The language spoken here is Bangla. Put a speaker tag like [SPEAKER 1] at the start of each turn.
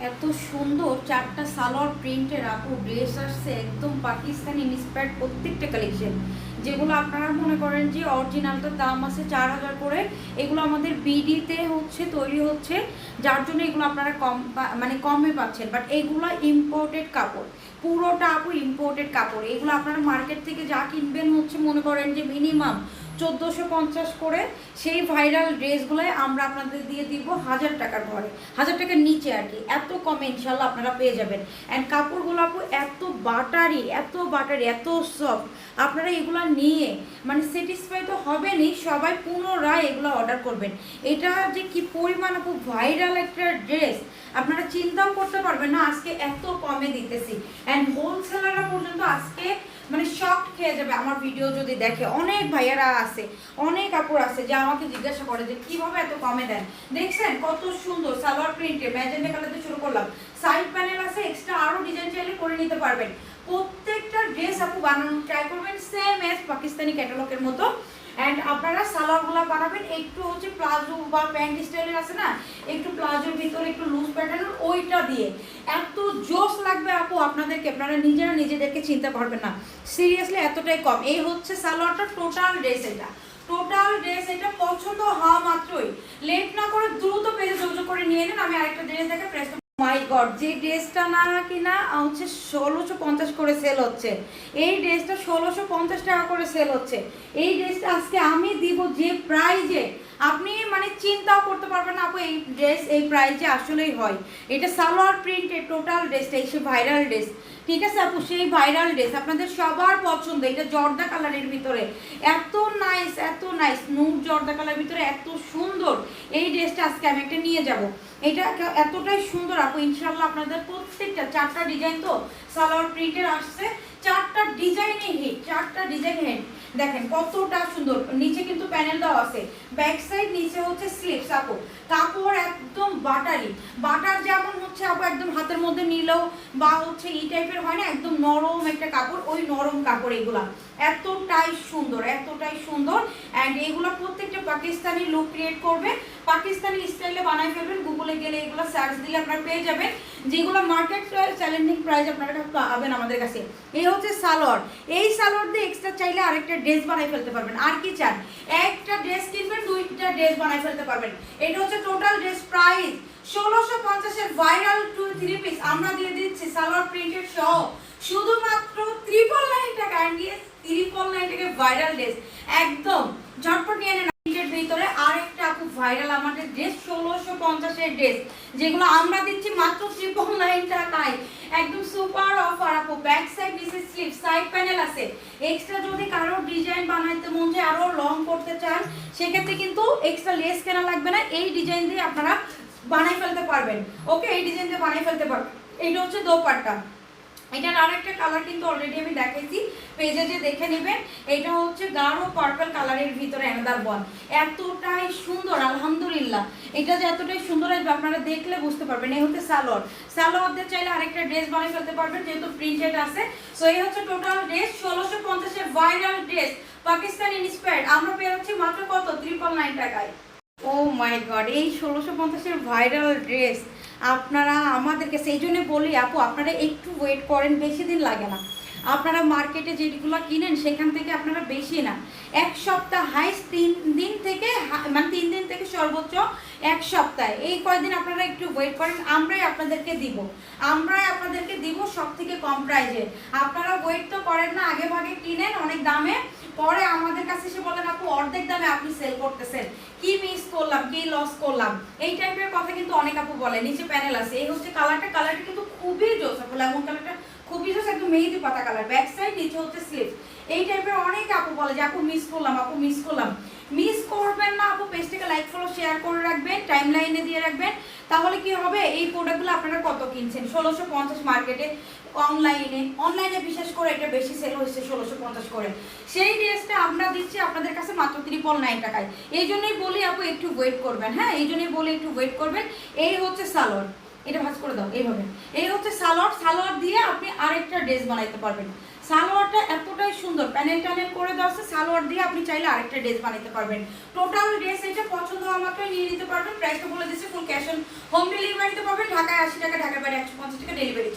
[SPEAKER 1] এত সুন্দর চারটা সালোয়ার প্রিন্টের আপু ড্রেস আসছে একদম পাকিস্তানি ইন্সপায়ার্ড প্রত্যেকটা কালেকশন যেগুলো আপনারা মনে করেন যে অরিজিনালটার দাম আছে চার হাজার করে, এগুলো আমাদের বিডিতে হচ্ছে, তৈরি হচ্ছে, যার জন্য এগুলো আপনারা কম মানে কমে পাচ্ছেন। বাট এগুলো ইম্পোর্টেড কাপড়, পুরোটা আপু ইম্পোর্টেড কাপড়। এগুলো আপনারা মার্কেট থেকে যা কিনবেন হচ্ছে মনে করেন যে মিনিমাম চোদ্দোশো পঞ্চাশ করে সেই ভাইরাল ড্রেসগুলোই আমরা আপনাদের দিয়ে দিব হাজার টাকার ঘরে। হাজার টাকার নিচে আর কি। এত কমে ইনশাল্লাহ আপনারা পেয়ে যাবেন। অ্যান্ড কাপড়গুলো আপু, এত বাটারি এত বাটারি, এত সফট আপনারা এগুলো নিয়ে মানে স্যাটিসফাই তো হবেনই, সবাই পুনরায় এগুলো অর্ডার করবেন। এটা যে কি পরিমাণ আপু ভাইরাল একটা ড্রেস আপনারা চিন্তাও করতে পারবেন না, আজকে এত কমে দিতেছি। অ্যান্ড হোলসেলাররা পর্যন্ত আজকে মানে শক খেয়ে যাবে আমার ভিডিও যদি দেখে। অনেক ভাইয়ারা আছে, অনেক কাপড় আছে যে আমাকে জিজ্ঞাসা করে যে কীভাবে এত কমে দেন। দেখছেন কত সুন্দর সালোয়ার প্রিন্টে ম্যাজেন্ডা কালারতে শুরু করলাম। সাইড প্যানেল আছে এক্সট্রা আরও ডিজাইন চাইলে করে নিতে পারবেন। প্রত্যেকটা ড্রেস আপু বানানো ট্রাই করবেন সেম এস পাকিস্তানি ক্যাটালগের মতো। অ্যান্ড আপনারা সালোয়ারগুলো বানাবেন, একটু হচ্ছে প্লাজো বা প্যান্ট স্টাইলের আছে না? একটু প্লাজোর ভিতরে একটু লুজ প্যাটার্ন ওইটা দিয়ে। এত জোশ লাগবে আপু আপনাদেরকে, আপনারা নিজেরা নিজেদেরকে চিনতে পারবেন না। সিরিয়াসলি এতটাই কম। এই হচ্ছে সালোয়ারটা টোটাল ড্রেস এটা। টোটাল ড্রেস এটা পছন্দ হওয়া মাত্রই। লেট না করে দ্রুত পেজে যোগাযোগ করে নিয়ে নেন। আমি আরেকটা ড্রেস দেখে প্রেস গড, যে ড্রেসটা না কিনা হচ্ছে ষোলোশো পঞ্চাশ করে সেল হচ্ছে। এই ড্রেসটা ষোলোশো পঞ্চাশ টাকা করে সেল হচ্ছে। এই ড্রেসটা আজকে আমি দিব যে প্রাইজে আপনি মানে চিন্তাও করতে পারবেন না, আপু, এই ড্রেস এই প্রাইজে আসলেই হয়। এটা সালোয়ার প্রিন্টের টোটাল ড্রেসটা এই সে ভাইরাল ড্রেস ঠিক আছে, আপু, সেই ভাইরাল ড্রেস আপনাদের সবার পছন্দ, এটা জর্দা কালারের ভিতরে। এত নাইস এত নাইস নুট জর্দা কালারের ভিতরে এত সুন্দর এই ড্রেসটা আজকে আমি একটা নিয়ে যাব। এটা এতটাই সুন্দর আপু, ইনশাল্লাহ আপনাদের প্রত্যেকটা, চারটা ডিজাইন তো, সালোয়ার প্রিন্টের আসছে। চারটা ডিজাইনে হিট চারটা ডিজাইন হিট দেখেন কতটা সুন্দর। নিচে কিন্তু প্যানেল দেওয়া আছে। ব্যাক সাইড নিচে হচ্ছে স্লিপ আপু কাপড় একদম বাটারি। বাটার যেমন হচ্ছে আপু একদম হাতের মধ্যে নিলেও বা হচ্ছে এই টাইপের হয় না, একদম নরম একটা কাপড়। ওই নরম কাপড় এগুলা। এতটাই সুন্দর এতটাই সুন্দর। অ্যান্ড এগুলো প্রত্যেকটা পাকিস্তানি লুক ক্রিয়েট করবে। পাকিস্তানি স্টাইলে বানাই ফেলবেন। গুগলে গেলে এগুলো সার্চ দিলে আপনারা পেয়ে যাবেন। যেগুলো মার্কেট চ্যালেঞ্জিং প্রাইস আপনারা পাবেন আমাদের কাছে। এই হচ্ছে সালোয়ার। এই সালোয়ার দিয়ে এক্সট্রা চাইলে আরেকটা ড্রেস বানাই ফেলতে পারবেন। আর কি চান? একটা ড্রেস কিনবেন, দুইটা ড্রেস বানাই ফেলতে পারবেন। এটা হচ্ছে টোটাল ড্রেস প্রাইস ষোলোশো পঞ্চাশের ভাইরাল টু থ্রি পিস আমরা দিয়ে দিচ্ছি সালোয়ার প্রিন্টেড সহ। শুধুমাত্র ত্রিপল নাইন টাকা ত্রিপল নাইন টাকা ভাইরাল ড্রেস একদম ঝটপট নিয়ে নেন প্রিন্টের ভিতরে আরেকটা খুব ভাইরাল আমাদের ড্রেস ষোলোশো পঞ্চাশের ড্রেস, যেগুলো আমরা দিচ্ছি মাত্র ত্রিপল নাইন টাকায়। একদম সুপার অফার আপু ব্যাক সাইড নিচে স্লিপ সাইড প্যানেল আছে। এক্সট্রা যদি কারও ডিজাইন বানাইতে মন চায় আরও লং করতে চান, সেক্ষেত্রে কিন্তু এক্সট্রা লেস কেনা লাগবে না। এই ডিজাইন দিয়ে আপনারা বানাই ফেলতে পারবেন। ওকে এই ডিজাইন দিয়ে বানাই ফেলতে পারবেন। এইটা হচ্ছে দোপাট্টা। এটার আরেকটা কালার কিন্তু অলরেডি আমি দেখাইছি। পেজে যে দেখে নেবেন, এটা হচ্ছে গাঢ় পার্পল কালারের ভিতরে অ্যানাদার বল এতটাই সুন্দর, আলহামদুলিল্লাহ। এটা যে এতটাই সুন্দর আসবে, আপনারা দেখলে বুঝতে পারবেন। এই হচ্ছে সালোয়ার। সালোয়ার দিয়ে চাইলে আরেকটা ড্রেস বানিয়ে ফেলতে পারবেন, যেহেতু প্রিন্টেড আছে। সো এই হচ্ছে টোটাল ড্রেস ষোলোশো পঞ্চাশের ভাইরাল ড্রেস পাকিস্তান ইন্সপায়ার্ড আমরা পেয়ে যাচ্ছি মাত্র কত? ত্রিপল নাইন টাকায়। ও মাই গড এই ষোলোশো পঞ্চাশের ভাইরাল ড্রেস আপনারা আমাদেরকে, সেই জন্য বলি আপু, আপনারা একটু ওয়েট করেন, বেশি দিন লাগে না। আপনারা মার্কেটে যেগুলো কিনেন, সেখান থেকে আপনারা বেশি না এক সপ্তাহ হাইস্ট তিন দিন থেকে মানে তিন দিন থেকে সর্বোচ্চ এক সপ্তাহে। এই কয়দিন আপনারা একটু ওয়েট করেন, আমরাই আপনাদেরকে দিব। আমরাই আপনাদেরকে দিব সব থেকে কম প্রাইজে আপনারা ওয়েট তো করেন না, আগে ভাগে কিনেন, অনেক দামে পরে আমাদের কাছে এসে বলেন, আপু, অর্ধেক দামে আপনি সেল করতেছেন। কি মিস করলাম, কি লস করলাম? এই টাইপের কথা কিন্তু অনেক আপু বলে। নিচে প্যানেল আছে। এই হচ্ছে কালারটা কালারটা কিন্তু খুবই জোস আপু। লেমন কালারটা খুবই জোস, একদম মেহেদি পাতা কালার ব্যাক সাইড নিচে হচ্ছে স্লিভ এই টাইপের অনেক আপু বলে যে, আপু মিস করলাম, আপু মিস করলাম। মিস করবেন না আপু পেজটাকে লাইক ফলো শেয়ার করে রাখবেন। টাইম লাইনে দিয়ে রাখবেন। তাহলে কি হবে? এই প্রোডাক্টগুলো আপনারা কত কিনছেন? ষোলোশো পঞ্চাশ মার্কেটে অনলাইনে অনলাইনে বিশেষ করে এটা বেশি সেল হয়েছে, ষোলোশো পঞ্চাশ করে। সেই ড্রেসটা আমরা দিচ্ছি আপনাদের কাছে মাত্র ত্রিপল নাইন টাকায়। এই জন্যই বলি আপু, একটু ওয়েট করবেন হ্যাঁ? এই জন্যই বলি একটু ওয়েট করবেন। এই হচ্ছে সালোয়ার এটা ভাজ করে দাও, এইভাবে। এই হচ্ছে সালোয়ার সালোয়ার দিয়ে আপনি আরেকটা ড্রেস বানাইতে পারবেন। সালোয়ারটা এতটাই সুন্দর, প্যানেল ট্যানেল করে দেওয়া সালোয়ার দিয়ে আপনি চাইলে আরেকটা ড্রেস বানাতে পারবেন। টোটাল ড্রেস এটা পছন্দ মাত্রই নিয়ে নিতে পারবেন। প্রাইসটা বলে দিচ্ছে ফুল ক্যাশ অন হোম ডেলিভারিতে পাবেন ঢাকায় আশি টাকা ঢাকা একশো পঞ্চাশ টাকা ডেলিভারি